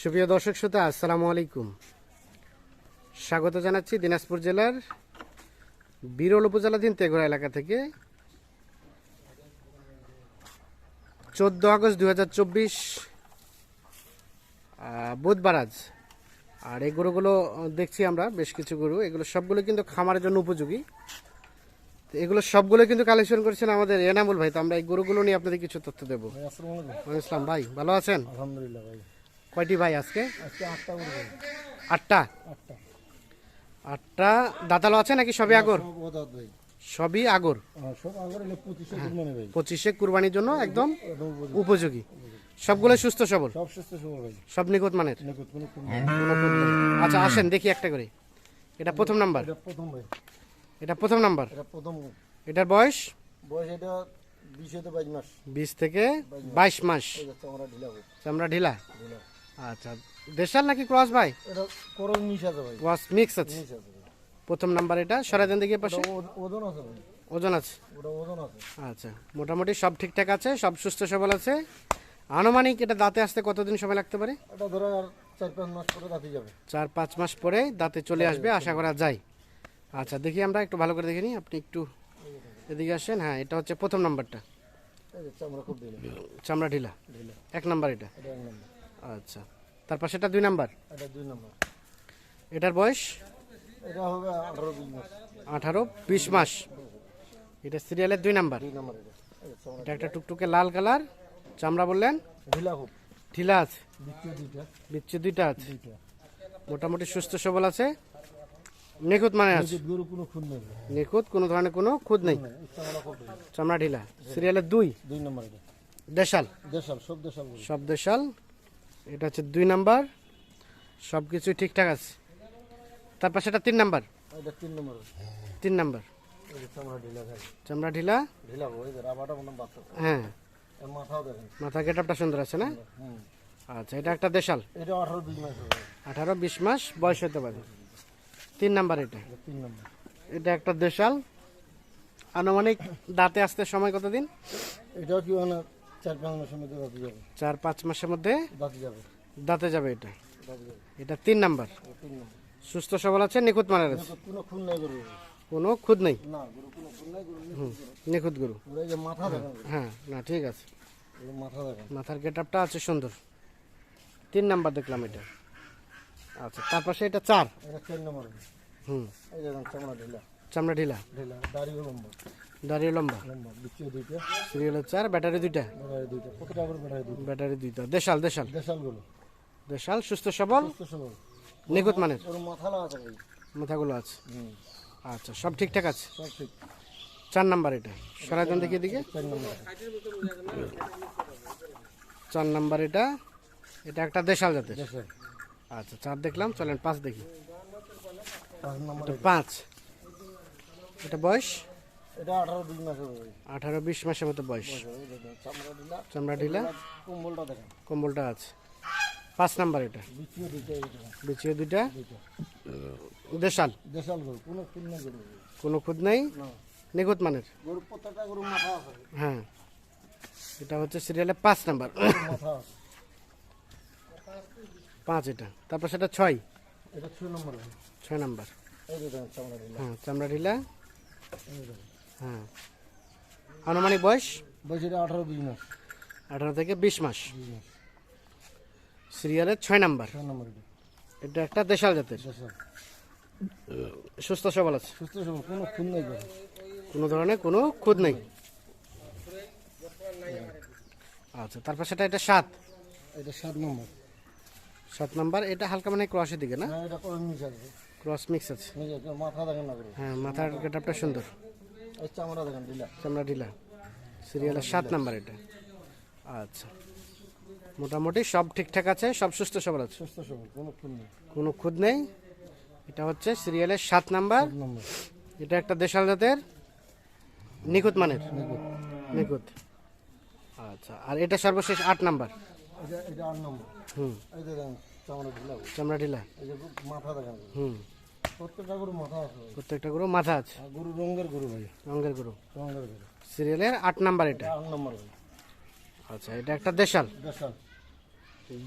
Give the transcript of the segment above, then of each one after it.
সুপ্রিয় দর্শক শ্রোতা, আসসালামু আলাইকুম। স্বাগত জানাচ্ছি দিনাজপুর জেলার বিরল উপজেলাধীন তেঘরা এলাকা থেকে। চোদ্দ আগস্ট দু হাজার চব্বিশ বুধবার আজ। আর এই গরুগুলো দেখছি আমরা, বেশ কিছু গরু। এগুলো সবগুলো কিন্তু খামারের জন্য উপযোগী। এগুলো সবগুলো কিন্তু কালেকশন করেছেন আমাদের এনামুল ভাই তো আমরা এই গরুগুলো নিয়ে আপনাদের কিছু তথ্য দেবো। আসসালাম ভাই ভালো আছেন? আলহামদুলিল্লাহ ভাই। কয়টি ভাই আজকে? আটটা আটটা? দাঁতালো আছে নাকি সবই আগর? সবই আগর? হ্যাঁ, এলে পঁচিশে কুরবানির জন্য একদম উপযোগী। সবগুলো সুস্থ সবল? সব নিখুঁত মানের। আচ্ছা আসেন দেখি একটা করে। এটা প্রথম নাম্বার? প্রথম ভাই। এটা প্রথম নাম্বার? এটা প্রথম। এটার বয়স? বয়স এটা বিশ হতে বাইশ মাস। বিশ থেকে বাইশ মাস। চামড়া ঢিলা আচ্ছা। দেশাল নাকি ক্রস ভাই? ক্রস মিক্স আছে প্রথম নাম্বার এটা। সরাই দেন দেখি পাশে। ওজন আছে ওজন আছে? ওটা ওজন আছে। আচ্ছা। মোটামুটি সব ঠিকঠাক আছে সব সুস্থ সবল আছে। আনুমানিক এটা দাঁতে আসতে কতদিন সময় লাগতে পারে? এটা ধরো আর চার পাঁচ মাস পরে রাতে যাবে। চার পাঁচ মাস পরে দাঁতে চলে আসবে আশা করা যায়। আচ্ছা দেখি আমরা একটু ভালো করে দেখে নিই। আপনি একটু এদিকে আসেন। হ্যাঁ এটা হচ্ছে প্রথম নাম্বারটা। চামড়া ঢিলা। এক নাম্বার এটা। আচ্ছা তারপর সেটা দুই নাম্বার। এটা দুই নম্বর। এটার বয়স? আঠারো বিশ মাস। এটা সিরিয়ালের দুই নাম্বার। এটা। একটা টুকটুকে লাল কালার। চামড়া বললেন? ঢিলা আছে। বিচ্ছু দুইটা। আছে। মোটামুটি সুস্থ সবল আছে। নিখুঁত মানে আছে? নিখুঁত কোনো ধরনের কোনো খুঁত নেই। চামড়া ঢিলা। সিরিয়ালের দুই? দুই নম্বর দেশাল? দেশাল সব দেশাল সব দেশাল। এটা হচ্ছে দুই নাম্বার। সব কিছুই ঠিকঠাক আছে। তারপর সেটা তিন নাম্বার? তিন নম্বর। তিন নাম্বার। চামড়া ঢিলা হ্যাঁ মাথা গেটআপটা সুন্দর আছে না? আচ্ছা এটা একটা দেশাল। এটা আঠারো বিশ মাস বয়স হতে পারে। তিন নাম্বার এটা। তিন নম্বর। এটা একটা দেশাল। আনুমানিক দাঁতে আসতে সময় কতদিন? এটাও কি হয় চার পাঁচ মাসের মধ্যে দাঁতে যাবে? চার পাঁচ মাসের মধ্যে দাঁতে যাবে। দাঁতে যাবে এটা। এটা তিন নাম্বার। তিন নম্বর। সুস্থ সবল আছে নিখুঁত মানের আছে? কোনো খুন নাই গরু কোনো খুদ নেই? না গরু কোনো খুন নাই গরু। নিখুঁত গরু। মাথা দেখেন হ্যাঁ না ঠিক আছে। মাথা মাথার গেটআপটা আছে সুন্দর। তিন নাম্বার দেখলাম এটা। আচ্ছা তার পাশে এটা চার। এটা চার নম্বর হুম। এই যে চামড়া ঢিলা। চামড়া ঢিলা। ঢিলা দাড়িও লম্বা। দাঁড়িয়ে লম্বা। লম্বা দুইটা। সিরিয়ালের চার ব্যাটারি দুইটা। বেড়ায় দুইটা করে বেড়ায় দুইটা। ব্যাটারি দুইটা। দেশাল দেশাল। দেশাল গরু দেশাল সুস্থ সবল সুস্থ সবল। নিখুঁত মানের। ওর মাথালা আছে ভাই। মাথাগুলো আছে। হুম। আচ্ছা সব ঠিকঠাক আছে? সব ঠিক। চার নাম্বার এটা। সরাজন দেখি দিকে চার নম্বর। চার নাম্বার এটা। এটা একটা দেশাল জাতের। দেশাল। আচ্ছা চার দেখলাম চলেন পাঁচ দেখি। পাঁচ এটা বয়স? এটা আঠারো বিশ মাস আঠারো বিশ মাসের মতো বয়স। চামড়া ঢিলা কম্বলটা দেখেন। কম্বলটা আছে। পাঁচ নাম্বার এটা। দ্বিতীয় দুইটা বিচিয়ে দুইটা? দুইটা। দেশাল? দেশাল কোনো নাই খুদ নেই? নিখুঁত মানের? হ্যাঁ। এটা হচ্ছে সিরিয়ালে পাঁচ নাম্বার। পাঁচ এটা। তারপর সেটা ছয়। এটা ছয় নম্বর ছয় হ্যাঁ চামড়া ঢিলা। হ্যাঁ। আনুমানিক বয়স? বয়স এটা আঠারো বিশ মাস। আঠারো থেকে বিশ মাস। সিরিয়ালের ছয় নাম্বার। এটা। একটা দেশাল জাতের। সুস্থ সবল আছে। সুস্থ সবল কোনো খুন নাই কোনো ধরনের কোনো খুদ নেই। আচ্ছা তারপর সেটা এটা সাত। এটা সাত নম্বর। সাত নাম্বার এটা হালকা মানে ক্রসের দিকে না? হ্যাঁ এটা আছে। ক্রস মিক্স আছে। মাথা দেখেন না হ্যাঁ মাথার গেটআপটা সুন্দর। চামড়া দেখেন ঢিলা। চামড়া ঢিলা। সিরিয়ালের সাত নাম্বার এটা। আচ্ছা। মোটামুটি সব ঠিকঠাক আছে সব সুস্থ সবল আছে? সুস্থ সবল কোনো নেই। কোনো খুদ নেই? এটা হচ্ছে সিরিয়ালের সাত নাম্বার। এটা একটা দেশাল জাতের নিখুঁত মানের। নিখুঁত। আচ্ছা আর এটা সর্বশেষ আট নাম্বার। এটা এটা আট নম্বর। হুম। এই যে চামড়া ঢিলা চামড়া ঢিলা। এই যে মাথা দেখেন। হুম। প্রত্যেকটা গরু মাথা আছে ভাই। প্রত্যেকটা গরু মাথা আছে। গরু রঙের গরু ভাই। রঙের গরু। রঙের গরু। সিরিয়ালের আট নাম্বার এটা। এটা আট নম্বর আচ্ছা এটা একটা দেশাল। দেশাল।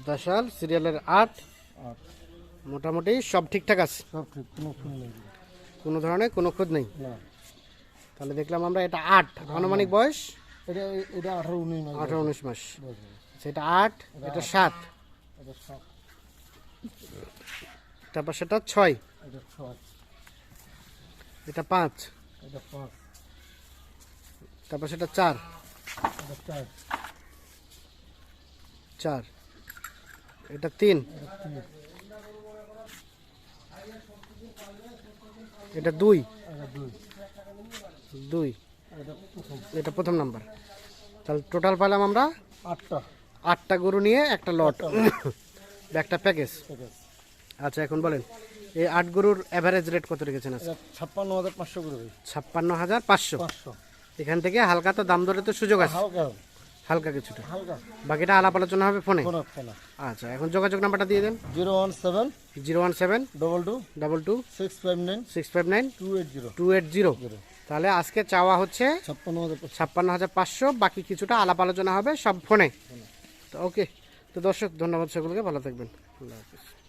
দেশাল সিরিয়ালের আট। আট। মোটামুটি সব ঠিকঠাক আছে। সব ঠিক কোনো ফুল নেই। কোনো ধরনের কোনো খুদ নেই। না। তাহলে দেখলাম আমরা এটা আট। আনুমানিক বয়স? এটা এটা আঠারো উনিশ মাস আঠারো উনিশ মাস। হবে। সেটা আট এটা সাত। তারপর সেটা ছয়। এটা পাঁচ। তারপর সেটা চার। চার। এটা তিন। এটা দুই। দুই। এটা প্রথম। এটা প্রথম নাম্বার। তাহলে টোটাল পেলাম আমরা আটটা। আটটা গরু নিয়ে একটা লট। একটা প্যাকেজ। আচ্ছা এখন বলেন এই আট গরুর অ্যাভারেজ রেট কত রেখেছেন ছাপ্পান্ন হাজার পাঁচশো ছাপ্পান্ন হাজার পাঁচশো। এখান থেকে হালকা তো দাম দরে তো সুযোগ আছে। হালকা। কিছুটা। হালকা। বাকিটা আলাপ আলোচনা হবে ফোনে? আচ্ছা এখন যোগাযোগ নাম্বারটা দিয়ে দেন। Zero one seven zero one seven double two double two six five nine six five nine two eight zero. Two eight zero. তাহলে আজকে চাওয়া হচ্ছে ছাপ্পান্ন হাজার পাঁচশো। ছাপ্পান্ন হাজার পাঁচশো বাকি কিছুটা আলাপ আলোচনা হবে সব ফোনে। ওকে তো দর্শক ধন্যবাদ সকলকে ভালো থাকবেন। আল্লাহ হাফিজ।